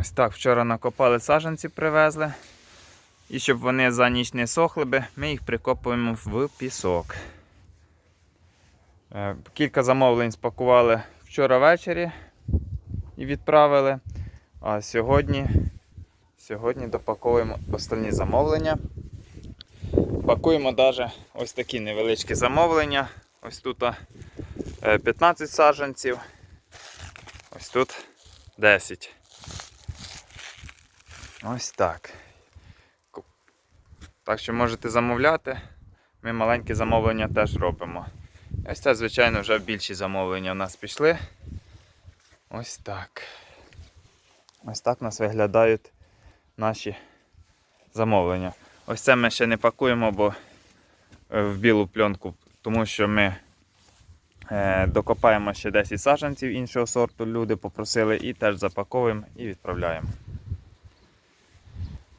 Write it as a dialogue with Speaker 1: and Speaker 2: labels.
Speaker 1: Ось так, вчора накопали саджанці, привезли. І щоб вони за ніч не сохли би, ми їх прикопуємо в пісок. Е, Кілька замовлень спакували вчора ввечері і відправили. А сьогодні, сьогодні допаковуємо останні замовлення. Пакуємо навіть ось такі невеличкі замовлення. Ось тут е, 15 саджанців. Ось тут 10. Ось так. Так що можете замовляти. Ми маленькі замовлення теж робимо. Ось це, звичайно, вже більші замовлення в нас пішли. Ось так. Ось так у нас виглядають наші замовлення. Ось це ми ще не пакуємо, бо е, в білу пленку, тому що ми е, докопаємо ще 10 саджанців іншого сорту. Люди попросили і теж запаковуємо і відправляємо.